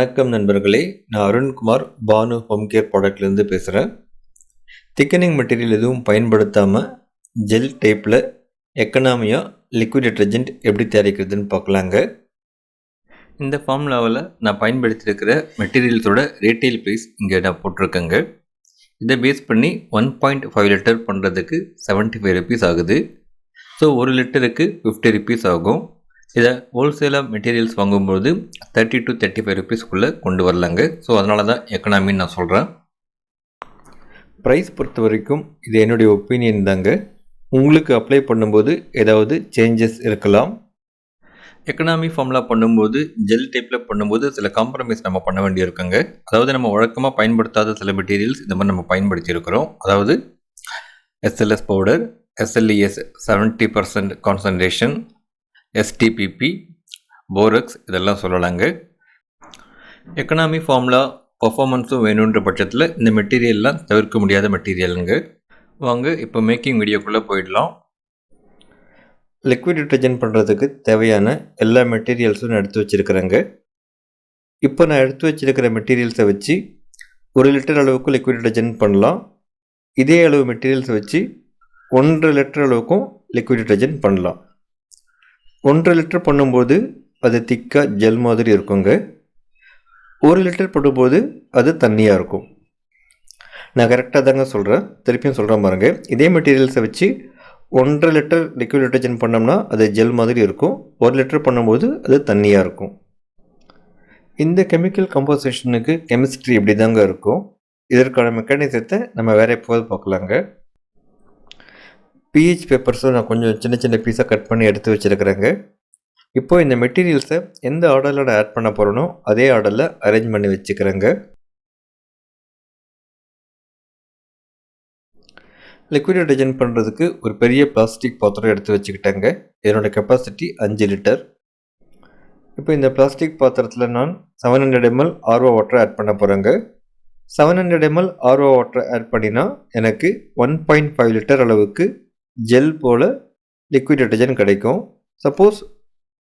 வணக்கம் நண்பர்களே நான் அருண்குமார் பானு ஹோம் கேர் ப்ராடக்ட்லேருந்து பேசுகிறேன் திக்கனிங் மெட்டீரியல் எதுவும் பயன்படுத்தாமல் ஜெல் டைப்பில் எக்கனாமியாக லிக்விட் டிட்டர்ஜென்ட் எப்படி தயாரிக்கிறதுன்னு பார்க்கலாங்க. இந்த ஃபார்முலாவில் நான் பயன்படுத்தியிருக்கிற மெட்டீரியல்ஸோட ரீட்டைல் ப்ரைஸ் இங்கே நான் போட்டிருக்கேங்க. இதை பேஸ் பண்ணி ஒன் பாயிண்ட் ஃபைவ் லிட்டர் பண்ணுறதுக்கு செவன்ட்டி ஃபைவ் ருபீஸ் ஆகுது. ஸோ ஒரு லிட்டருக்கு ஃபிஃப்டி ருபீஸ் ஆகும். இதை ஹோல்சேலாக மெட்டீரியல்ஸ் வாங்கும்போது தேர்ட்டி டு தேர்ட்டி ஃபைவ் ருபீஸ்க்குள்ளே கொண்டு வரலாங்க. ஸோ அதனால தான் எக்கனாமின்னு நான் சொல்கிறேன் ப்ரைஸ் பொறுத்த வரைக்கும் இது என்னுடைய ஒப்பீனியன் தாங்க. உங்களுக்கு அப்ளை பண்ணும்போது ஏதாவது சேஞ்சஸ் இருக்கலாம். எக்கனாமி ஃபார்முலா பண்ணும்போது ஜெல் டைப்பில் பண்ணும்போது சில காம்ப்ரமைஸ் நம்ம பண்ண வேண்டியிருக்குங்க. அதாவது நம்ம வழக்கமாக பயன்படுத்தாத சில மெட்டீரியல்ஸ் இந்த மாதிரி நம்ம பயன்படுத்தியிருக்கிறோம். அதாவது SLS powder SLES seventy percent concentration STPP borax இதெல்லாம் சொல்லலாங்க. எக்கனாமி ஃபார்முலா பர்ஃபார்மன்ஸும் வேணுன்ற பட்சத்தில் இந்த மெட்டீரியல்லாம் தவிர்க்க முடியாத மெட்டீரியலுங்க வாங்க இப்போ மேக்கிங் வீடியோக்குள்ளே போயிடலாம். லிக்விட் டிட்டர்ஜென்ட் பண்ணுறதுக்கு தேவையான எல்லா மெட்டீரியல்ஸும் நான் எடுத்து வச்சுருக்கிறேங்க. இப்போ நான் எடுத்து வச்சுருக்கிற மெட்டீரியல்ஸை வச்சு ஒரு லிட்டர் அளவுக்கு லிக்விட் டிட்டர்ஜென்ட் பண்ணலாம். இதே அளவு மெட்டீரியல்ஸை வச்சு ஒன்றரை லிட்டர் அளவுக்கும் லிக்விட் டிட்டர்ஜென்ட் பண்ணலாம். ஒன்றரை லிட்டர் பண்ணும்போது அது திக்காக ஜெல் மாதிரி இருக்குங்க. ஒரு லிட்டர் பண்ணும்போது அது தண்ணியாக இருக்கும். நான் கரெக்டாக தாங்க சொல்கிறேன் திருப்பியும் சொல்கிறேன் பாருங்கள் இதே மெட்டீரியல்ஸை வச்சு ஒன்றரை லிட்டர் லிக்விட் டிட்டர்ஜென்ட் பண்ணோம்னா அது ஜெல் மாதிரி இருக்கும். ஒரு லிட்டர் பண்ணும்போது அது தண்ணியாக இருக்கும். இந்த கெமிக்கல் கம்போசிஷனுக்கு கெமிஸ்ட்ரி இப்படி தாங்க இருக்கும். இதற்கான மெக்கானிசத்தை நம்ம வேற எப்போது பார்க்கலாங்க. பிஹெச் பேப்பர்ஸும் நான் கொஞ்சம் சின்ன சின்ன பீஸாக கட் பண்ணி எடுத்து வச்சுருக்கிறேங்க. இப்போது இந்த மெட்டீரியல்ஸை எந்த ஆர்டரில் நான் ஆட் பண்ண போகிறேனோ அதே ஆர்டரில் அரேஞ்ச் பண்ணி வச்சுக்கிறேங்க. லிக்விட் டிடர்ஜென்ட் பண்ணுறதுக்கு ஒரு பெரிய பிளாஸ்டிக் பாத்திரம் எடுத்து வச்சுக்கிட்டேங்க. இதனோட கெப்பாசிட்டி அஞ்சு லிட்டர் இப்போ இந்த பிளாஸ்டிக் பாத்திரத்தில் நான் seven hundred ML RO water add பண்ண போகிறேங்க seven hundred ML RO water add பண்ணினா எனக்கு ஒன் பாயிண்ட் ஃபைவ் லிட்டர் அளவுக்கு ஜெல் போல் லிக்விட் டிட்டர்ஜென்ட் கிடைக்கும். Suppose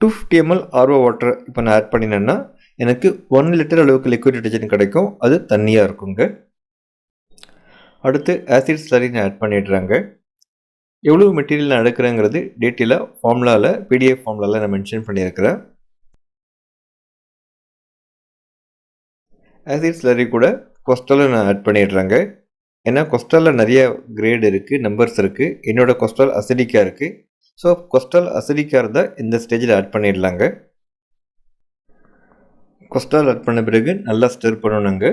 two fifty ML RO water இப்போ நான் ஆட் பண்ணினேன்னா எனக்கு ஒன் லிட்டர் அளவுக்கு லிக்விட் டிட்டர்ஜென்ட் கிடைக்கும். அது தண்ணியாக இருக்குங்க. அடுத்து ஆசிட் ஸ்லரி நான் ஆட் பண்ணிடுறாங்க. எவ்வளோ மெட்டீரியல் நான் எடுக்கிறேங்கிறது டீட்டெயிலாக ஃபார்முலாவில் பிடிஎஃப் ஃபார்முலாவில் நான் மென்ஷன் பண்ணியிருக்கிறேன். ஆசிட் ஸ்லரி கூட கொஸ்டலும் நான் ஆட் பண்ணிடுறேங்க. ஏன்னா கொஸ்டலில் நிறைய கிரேட் இருக்குது நம்பர்ஸ் இருக்குது என்னோடய கொஸ்டால் அசிடிக்காக இருக்குது ஸோ கொஸ்டால் அசிடிக்காக இருந்தால் இந்த ஸ்டேஜில் ஆட் பண்ணிடலாங்க. கொஸ்டால் ஆட் பண்ண பிறகு நல்லா ஸ்டர் பண்ணணுங்க.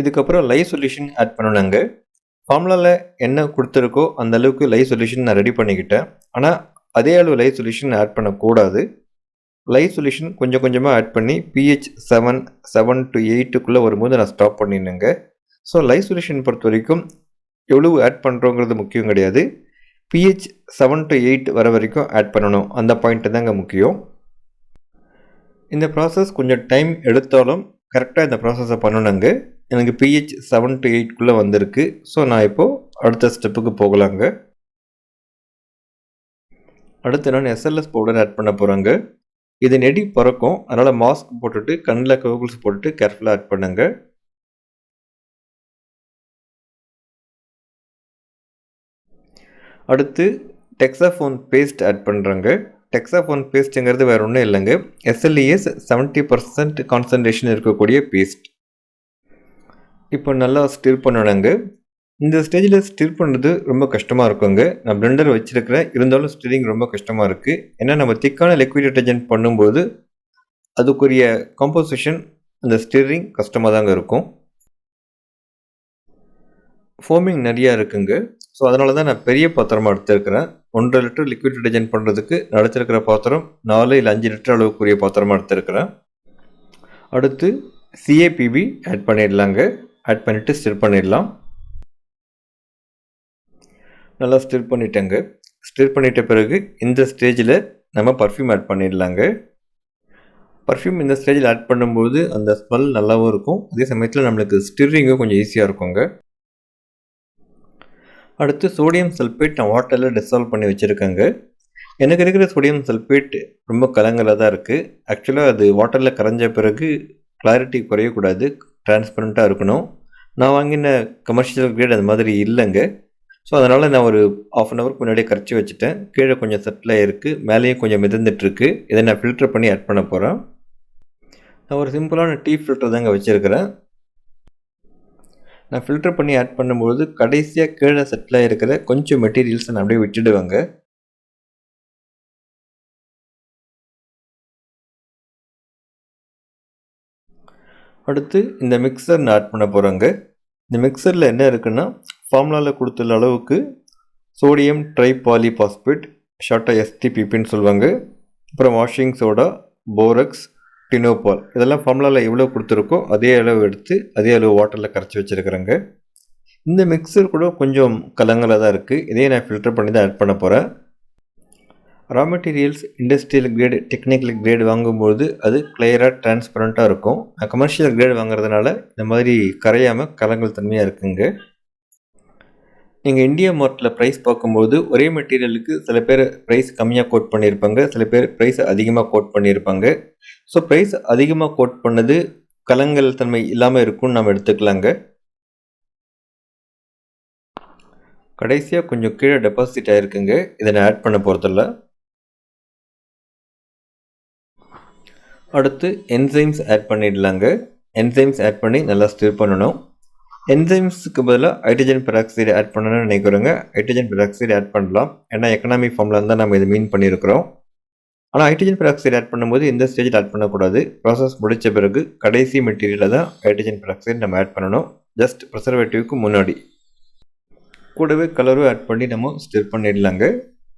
இதுக்கப்புறம் லை சொல்யூஷன் ஆட் பண்ணணுங்க ஃபார்முலாவில் என்ன கொடுத்துருக்கோ அந்த அளவுக்கு லை சொல்யூஷன் நான் ரெடி பண்ணிக்கிட்டேன். ஆனால் அதே அளவு லை சொல்யூஷன் ஆட் பண்ணக்கூடாது. லைஃப் சொல்யூஷன் கொஞ்சம் கொஞ்சமாக ஆட் பண்ணி பிஹெச் செவன் செவன் டு எயிட்டுக்குள்ளே வரும்போது நான் ஸ்டாப் பண்ணிடுங்க ஸோ லைவ் சொல்யூஷன் பொறுத்த வரைக்கும் எவ்வளவு ஆட் பண்ணுறோங்கிறது முக்கியம் கிடையாது. பிஹெச் செவன் டு எயிட் வர வரைக்கும் ஆட் பண்ணணும். அந்த பாயிண்ட்டு தாங்க முக்கியம். இந்த ப்ராசஸ் கொஞ்சம் டைம் எடுத்தாலும் கரெக்டாக இந்த ப்ராசஸை பண்ணணுங்க. எனக்கு பிஹெச் செவன் டு எயிட்குள்ளே வந்திருக்கு. ஸோ நான் இப்போது அடுத்த ஸ்டெப்புக்கு போகலாங்க. அடுத்து நான் எஸ்எல்எஸ் பவுடர் ஆட் பண்ண போகிறேங்க இது நெடி பறக்கும். அதனால் மாஸ்க் போட்டுட்டு கண்ணில் கோகுல்ஸ் போட்டுட்டு கேர்ஃபுல்லாக ஆட் பண்ணுங்க. அடுத்து டெக்ஸாஃபோன் பேஸ்ட் ஆட் பண்ணுறேங்க டெக்ஸாஃபோன் பேஸ்ட்டுங்கிறது வேறு ஒன்றும் இல்லைங்க. எஸ்எல்இஎஸ் செவன்ட்டி பர்சன்ட் கான்சன்ட்ரேஷன் இருக்கக்கூடிய பேஸ்ட் இப்போ நல்லா ஸ்டிர் பண்ணணுங்க. இந்த ஸ்டேஜில் ஸ்டிர் பண்ணுறது ரொம்ப கஷ்டமாக இருக்குங்க. நான் பிளெண்டர் வச்சுருக்கிறேன். இருந்தாலும் ஸ்டிரிங் ரொம்ப கஷ்டமாக இருக்குது ஏன்னா நம்ம திக்கான லிக்விட் டிட்டர்ஜென்ட் பண்ணும்போது அதுக்குரிய காம்போசிஷன் அந்த ஸ்டிரிங் கஷ்டமாக தாங்க இருக்கும். ஃபோமிங் நிறையா இருக்குங்க. ஸோ அதனால தான் நான் பெரிய பாத்திரமாக எடுத்துருக்கிறேன். ஒன்றரை லிட்டர் லிக்விட் டிட்டர்ஜென்ட் பண்ணுறதுக்கு நான் பாத்திரம் நாலு இல்லை அஞ்சு லிட்டர் அளவுக்குரிய பாத்திரமாக எடுத்துருக்கிறேன். அடுத்து சிஏபிபி ஆட் பண்ணிடலாங்க. ஆட் பண்ணிவிட்டு ஸ்டிர் பண்ணிடலாம். நல்லா ஸ்டிர் பண்ணிட்டேங்க. ஸ்டிர் பண்ணிட்ட பிறகு இந்த ஸ்டேஜில் நம்ம பர்ஃப்யூம் ஆட் பண்ணிடலாங்க. பர்ஃப்யூம் இந்த ஸ்டேஜில் ஆட் பண்ணும்போது அந்த ஸ்மெல் நல்லாவும் இருக்கும். அதே சமயத்தில் நம்மளுக்கு ஸ்டிரிங்கும் கொஞ்சம் ஈஸியாக இருக்குங்க. அடுத்து சோடியம் சல்ஃபேட் நான் வாட்டரில் டிசால்வ் பண்ணி வச்சுருக்கேங்க. எனக்கு இருக்கிற சோடியம் சல்ஃபேட் ரொம்ப கலங்கலாக தான் இருக்குது ஆக்சுவலாக அது வாட்டரில் கரைஞ்ச பிறகு கிளாரிட்டி குறையக்கூடாது. டிரான்ஸ்பரண்ட்டாக இருக்கணும். நான் வாங்கின கமர்ஷியல் கிரேட் அந்த மாதிரி இல்லைங்க. ஸோ அதனால் நான் ஒரு ஆஃப் அன் ஹவருக்கு முன்னாடியே கரைச்சி வச்சுட்டேன். கீழே கொஞ்சம் செட்டில் இருக்குது மேலேயும் கொஞ்சம் மிதந்துட்டுருக்கு. இதை நான் ஃபில்டர் பண்ணி ஆட் பண்ண போகிறேன் நான் ஒரு சிம்பிளான டீ ஃபில்டர் தாங்க வச்சுருக்கிறேன். நான் ஃபில்டர் பண்ணி ஆட் பண்ணும்போது கடைசியாக கீழே செட்டில் இருக்கிற கொஞ்சம் மெட்டீரியல்ஸை நான் அப்படியே விட்டுடுவேங்க. அடுத்து இந்த மிக்சர் நான் ஆட் பண்ண போகிறேங்க இந்த மிக்சரில் என்ன இருக்குன்னா ஃபார்முலாவில் கொடுத்துள்ள அளவுக்கு சோடியம் ட்ரைபாலிபாஸ்பேட் ஷார்ட்டாக எஸ்டிபிபின்னு சொல்லுவாங்க. அப்புறம் வாஷிங் சோடா போரக்ஸ் டினோபால் இதெல்லாம் ஃபார்முலாவில் எவ்வளோ கொடுத்துருக்கோ அதே அளவு எடுத்து அதே அளவு வாட்டரில் கரைச்சி வச்சுருக்குறாங்க. இந்த மிக்சர் கூட கொஞ்சம் கலங்கலாக தான் இருக்குது இதையே நான் ஃபில்டர் பண்ணி தான் ஆட் பண்ண போகிறேன் raw materials industrial grade technical grade வாங்கும்போது அது கிளியராக டிரான்ஸ்பரண்ட்டாக இருக்கும். நான் கமர்ஷியல் கிரேடு வாங்குறதுனால இந்த மாதிரி கரையாமல் கலங்கள் தன்மையாக இருக்குங்க. நீங்கள் இந்தியா மார்ட்டில் ப்ரைஸ் பார்க்கும்போது ஒரே மெட்டீரியலுக்கு சில பேர் ப்ரைஸ் கம்மியாக கோட் பண்ணியிருப்பாங்க சில பேர் ப்ரைஸ் அதிகமாக கோட் பண்ணியிருப்பாங்க. ஸோ ப்ரைஸ் அதிகமாக கோட் பண்ணது கலங்கள் தன்மை இல்லாமல் இருக்கும்னு நம்ம எடுத்துக்கலாங்க. கடைசியாக கொஞ்சம் கீழே டெபாசிட் ஆகிருக்குங்க இதை நான் ஆட் பண்ண போகிறதில்ல அடுத்து என்சைம்ஸ் ஆட் பண்ணிடலாங்க. என்சைம்ஸ் ஆட் பண்ணி நல்லா ஸ்டிர் பண்ணணும். என்சைம்ஸுக்கு பதிலாக ஹைட்ரஜன் பெராக்சைடு ஆட் பண்ணணும்னு நினைக்கிறோங்க ஹைட்ரஜன் பெராக்சைடு ஆட் பண்ணலாம். ஏன்னா எக்கனாமி ஃபார்மில் இருந்தால் நம்ம இதை மீன் பண்ணியிருக்கிறோம். ஆனால் ஹைட்ரஜன் பெராக்சைடு ஆட் பண்ணும்போது எந்த ஸ்டேஜில் ஆட் பண்ணக்கூடாது. ப்ராசஸ் முடித்த பிறகு கடைசி மெட்டீரியலில் தான் ஹைட்ரஜன் பெராக்சைடு நம்ம ஆட் பண்ணணும். ஜஸ்ட் ப்ரிசர்வேட்டிவ்க்கு முன்னாடி. கூடவே கலரும் ஆட் பண்ணி நம்ம ஸ்டிர் பண்ணிடலாங்க.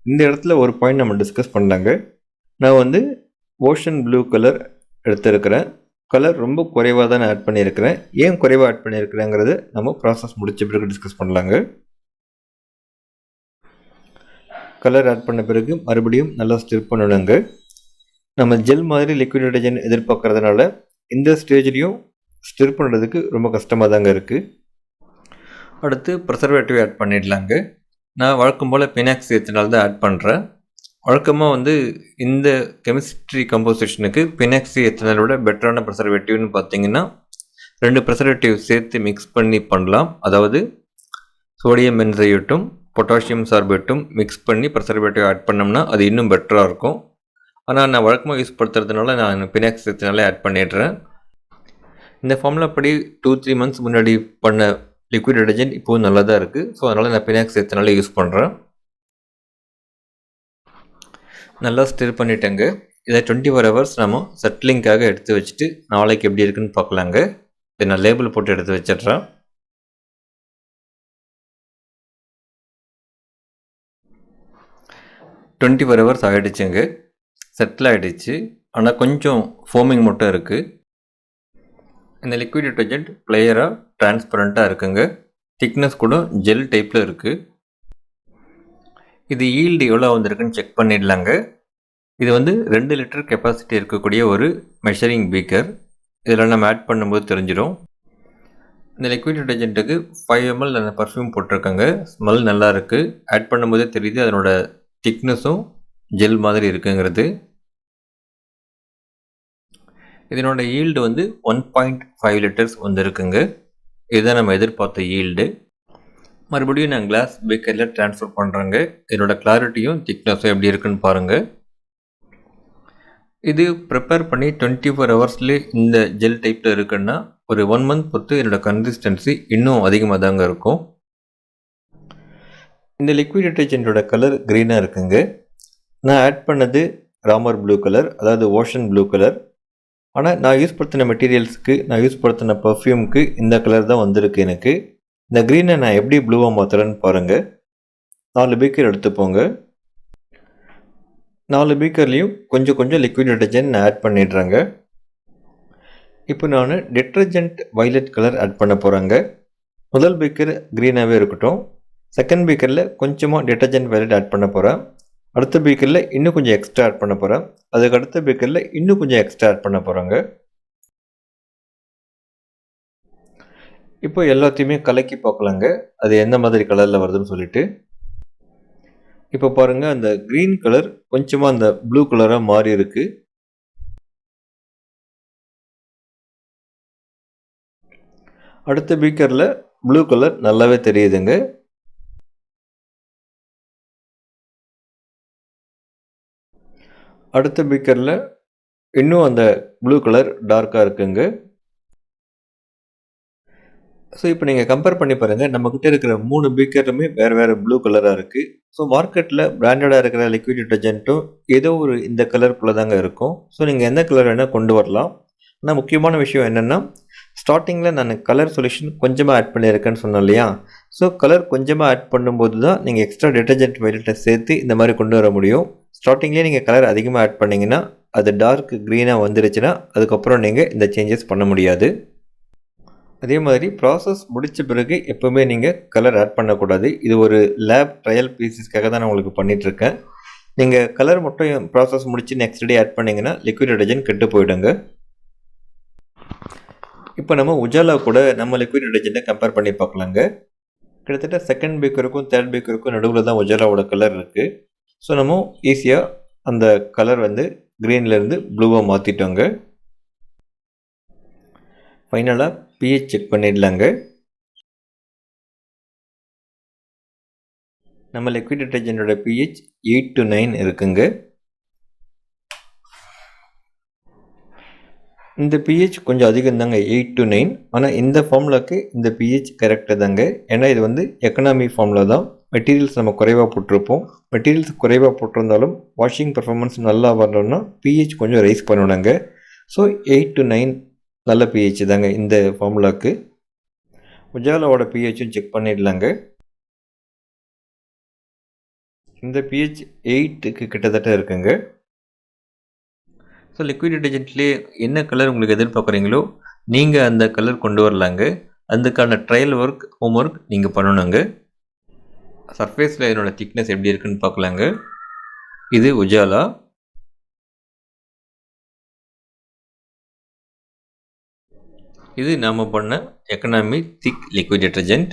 இந்த இடத்துல ஒரு பாயிண்ட் நம்ம டிஸ்கஸ் பண்ணலாங்க. நான் வந்து ஓஷன் ப்ளூ கலர் எடுத்திருக்கிறேன். கலர் ரொம்ப குறைவாக தான் ஆட் பண்ணியிருக்கிறேன். ஏன் குறைவாக ஆட் பண்ணியிருக்கிறேங்கிறது நம்ம ப்ராசஸ் முடித்த பிறகு டிஸ்கஸ் பண்ணலாங்க. கலர் ஆட் பண்ண பிறகு மறுபடியும் நல்லா ஸ்டிர் பண்ணணுங்க. நம்ம ஜெல் மாதிரி லிக்விட் டிடர்ஜென்ட் எதிர்பார்க்கறதுனால இந்த ஸ்டேஜ்லேயும் ஸ்டிர் பண்ணுறதுக்கு ரொம்ப கஷ்டமாக தாங்க இருக்குது அடுத்து ப்ரிசர்வேட்டிவ் ஆட் பண்ணிடலாங்க. நான் வழக்கம் போல் பினாக்ஸ் எத்தனால் தான் ஆட் பண்ணுறேன் வழக்கமாக வந்து இந்த கெமிஸ்ட்ரி கம்போசிஷனுக்கு பினாக்சி எத்தனலோட பெட்டரான ப்ரெசர்வேட்டிவ்னு பார்த்தீங்கன்னா ரெண்டு ப்ரெசர்வேட்டிவ் சேர்த்து மிக்ஸ் பண்ணி பண்ணலாம். அதாவது சோடியம் பென்சைட்டும் பொட்டாசியம் சார்பேட்டும் மிக்ஸ் பண்ணி ப்ரெசர்வேட்டிவ் ஆட் பண்ணோம்னா அது இன்னும் பெட்டராக இருக்கும். ஆனால் நான் வழக்கமாக யூஸ் படுத்துறதுனால நான் பினாக்ஸ் எத்தனாலே ஆட் பண்ணிடுறேன். இந்த ஃபார்முலா படி டூ த்ரீ மந்த்ஸ் முன்னாடி பண்ண லிக்விட் டிடர்ஜென்ட் இப்போவும் நல்லா தான் இருக்குது ஸோ அதனால் நான் பினாக்ஸ் எத்தனாலே யூஸ் பண்ணுறேன் நல்லா ஸ்டிர் பண்ணிட்டேங்க. இதை டுவெண்ட்டி ஃபோர் ஹவர்ஸ் நம்ம செட்லிங்காக எடுத்து வச்சுட்டு நாளைக்கு எப்படி இருக்குன்னு பார்க்கலாங்க. இதை நான் லேபிள் போட்டு எடுத்து வச்சிடுறேன். டுவெண்ட்டி ஃபோர் ஹவர்ஸ் ஆகிடுச்சுங்க செட்டில் ஆகிடுச்சு ஆனால் கொஞ்சம் ஃபோமிங் மட்டும் இருக்குது இந்த லிக்விட் டிட்டர்ஜென்ட் பிளேயராக டிரான்ஸ்பரண்ட்டாக இருக்குங்க. திக்னஸ் கூட ஜெல் டைப்பில் இருக்குது இது ஈல்டு எவ்வளோ வந்திருக்குன்னு செக் பண்ணிடலாங்க. இது வந்து ரெண்டு லிட்டர் கெப்பாசிட்டி இருக்கக்கூடிய ஒரு மெஷரிங் பீக்கர் இதில் நம்ம ஆட் பண்ணும்போது தெரிஞ்சிடும். இந்த லிக்விட் டிடர்ஜென்ட்டுக்கு ஃபைவ் எம்எல் அந்த பர்ஃப்யூம் போட்டிருக்காங்க. ஸ்மெல் நல்லா இருக்குது ஆட் பண்ணும்போதே தெரியுது அதனோட திக்னஸும் ஜெல் மாதிரி இருக்குங்கிறது. இதனோட ஈல்டு வந்து ஒன் பாயிண்ட் ஃபைவ் லிட்டர்ஸ் வந்துருக்குங்க இதுதான் நம்ம எதிர்பார்த்த ஈல்டு மறுபடியும் நான் கிளாஸ் பேக்கரியில் ட்ரான்ஸ்ஃபர் பண்ணுறேங்க இதனோட கிளாரிட்டியும் திக்னஸும் எப்படி இருக்குன்னு பாருங்கள் இது ப்ரிப்பேர் பண்ணி டுவெண்ட்டி ஃபோர் ஹவர்ஸ்லேயே இந்த ஜெல் டைப்பில் இருக்குன்னா ஒரு ஒன் மந்த் பொறுத்து என்னோடய கன்சிஸ்டன்சி இன்னும் அதிகமாக தாங்க இருக்கும். இந்த லிக்விட் டிட்டர்ஜென்ட்டோட கலர் க்ரீனாக இருக்குங்க. நான் ஆட் பண்ணது ராமர் ப்ளூ கலர் அதாவது ஓஷன் ப்ளூ கலர் ஆனால் நான் யூஸ் படுத்தின மெட்டீரியல்ஸுக்கு நான் யூஸ் படுத்தின பர்ஃப்யூமுக்கு இந்த கலர் தான் வந்திருக்கு எனக்கு. இந்த க்ரீனை நான் எப்படி ப்ளூவாக மாற்றுறேன்னு பாருங்கள் நாலு பீக்கர் எடுத்துப்போங்க. நாலு பீக்கர்லேயும் கொஞ்சம் கொஞ்சம் லிக்விட் டிட்டர்ஜென்ட் நான் ஆட் பண்ணிடுறேங்க. இப்போ நான் டிட்டர்ஜென்ட் வைலட் கலர் ஆட் பண்ண போகிறேங்க முதல் பீக்கர் க்ரீனாகவே இருக்கட்டும். செகண்ட் பீக்கரில் கொஞ்சமாக டிட்டர்ஜென்ட் வைலட் ஆட் பண்ண போகிறேன் அடுத்த பீக்கரில் இன்னும் கொஞ்சம் எக்ஸ்ட்ரா ஆட் பண்ண போகிறேன் அதுக்கு அடுத்த பீக்கரில் இன்னும் கொஞ்சம் எக்ஸ்ட்ரா ஆட் பண்ண போகிறாங்க இப்போ எல்லாத்தையுமே கலக்கி பார்க்கலாங்க. அது எந்த மாதிரி கலரில் வருதுன்னு சொல்லிவிட்டு இப்போ பாருங்கள் அந்த க்ரீன் கலர் கொஞ்சமாக அந்த ப்ளூ கலராக மாறி இருக்கு. அடுத்த பீக்கரில் ப்ளூ கலர் நல்லாவே தெரியுதுங்க. அடுத்த பீக்கரில் இன்னும் அந்த ப்ளூ கலர் டார்க்காக இருக்குங்க. ஸோ இப்போ நீங்கள் கம்பேர் பண்ணி பாருங்கள் நம்மக்கிட்ட இருக்கிற மூணு பீக்கருமே வேறு வேறு ப்ளூ கலராக இருக்குது ஸோ மார்க்கெட்டில் பிராண்டடாக இருக்கிற லிக்விட் டிட்டர்ஜென்ட்டும் ஏதோ ஒரு இந்த கலருக்குள்ளே தாங்க இருக்கும். ஸோ நீங்கள் எந்த கலர் வேணால் கொண்டு வரலாம். ஆனால் முக்கியமான விஷயம் என்னென்னா ஸ்டார்டிங்கில் நான் கலர் சொல்யூஷன் கொஞ்சமாக ஆட் பண்ணியிருக்கேன்னு சொன்னேன் இல்லையா? ஸோ கலர் கொஞ்சமாக ஆட் பண்ணும்போது தான் நீங்கள் எக்ஸ்ட்ரா டிட்டர்ஜென்ட் வெயிட்டை சேர்த்து இந்த மாதிரி கொண்டு வர முடியும். ஸ்டார்டிங்லேயே நீங்கள் கலர் அதிகமாக ஆட் பண்ணிங்கன்னா அது டார்க் க்ரீனாக வந்துருச்சுன்னா அதுக்கப்புறம் நீங்கள் இந்த சேஞ்சஸ் பண்ண முடியாது. அதே மாதிரி ப்ராசஸ் முடித்த பிறகு எப்போவுமே நீங்கள் கலர் ஆட் பண்ணக்கூடாது. இது ஒரு லேப் ட்ரையல் பீசஸ்க்காக தான் நான் உங்களுக்கு பண்ணிகிட்ருக்கேன் நீங்கள் கலர் மட்டும் ப்ராசஸ் முடித்து நெக்ஸ்ட் டே ஆட் பண்ணிங்கன்னா லிக்விட் டிடர்ஜென்ட் கெட்டு போயிடுங்க. இப்போ நம்ம உஜாலா கூட நம்ம லிக்விட் டிடர்ஜென்ட்டை கம்பேர் பண்ணி பார்க்கலாங்க. கிட்டத்தட்ட செகண்ட் பேக்கருக்கும் தேர்ட் பேக்கருக்கும் நடுவில் தான் உஜாலாவோட கலர் இருக்குது ஸோ நம்ம ஈஸியாக அந்த கலர் வந்து க்ரீன்லேருந்து ப்ளூவாக மாற்றிட்டோங்க ஃபைனலாக பிஹெச் செக் பண்ணிடலாங்க. நம்ம லிக்விட் டிட்டர்ஜென்ட்டோட பிஹெச் எயிட் டு நைன் இருக்குங்க. இந்த பிஹெச் கொஞ்சம் அதிகம் தாங்க எயிட் டு நைன் ஆனால் இந்த ஃபார்முலாக்கு இந்த பிஹெச் கரெக்டாக தாங்க. ஏன்னா இது வந்து எக்கனாமி ஃபார்முலா தான். மெட்டீரியல்ஸ் நம்ம குறைவாக போட்டிருப்போம். மெட்டீரியல்ஸ் குறைவாக போட்டிருந்தாலும் வாஷிங் பர்ஃபார்மன்ஸ் நல்லா வரணும்னா பிஹெச் கொஞ்சம் ரைஸ் பண்ணணுங்க. ஸோ எயிட் டு நைன் நல்ல பிஹெச் தாங்க இந்த ஃபார்முலாக்கு உஜாலாவோட பிஹெச்சும் செக் பண்ணிடலாங்க. இந்த பிஹெச் எயிட்டுக்கு கிட்டத்தட்ட இருக்குங்க. ஸோ லிக்விட் டிடர்ஜென்ட்லேயே என்ன கலர் உங்களுக்கு எதிர்பார்க்குறீங்களோ நீங்கள் அந்த கலர் கொண்டு வரலாங்க. அதுக்கான ட்ரையல் ஒர்க் ஹோம் ஒர்க் நீங்கள் பண்ணணுங்க சர்ஃபேஸில் என்னோடய திக்னஸ் எப்படி இருக்குன்னு பார்க்கலாங்க. இது உஜாலா. இது நாம் பண்ண எக்கனாமி திக் லிக்விட் டிட்டர்ஜென்ட்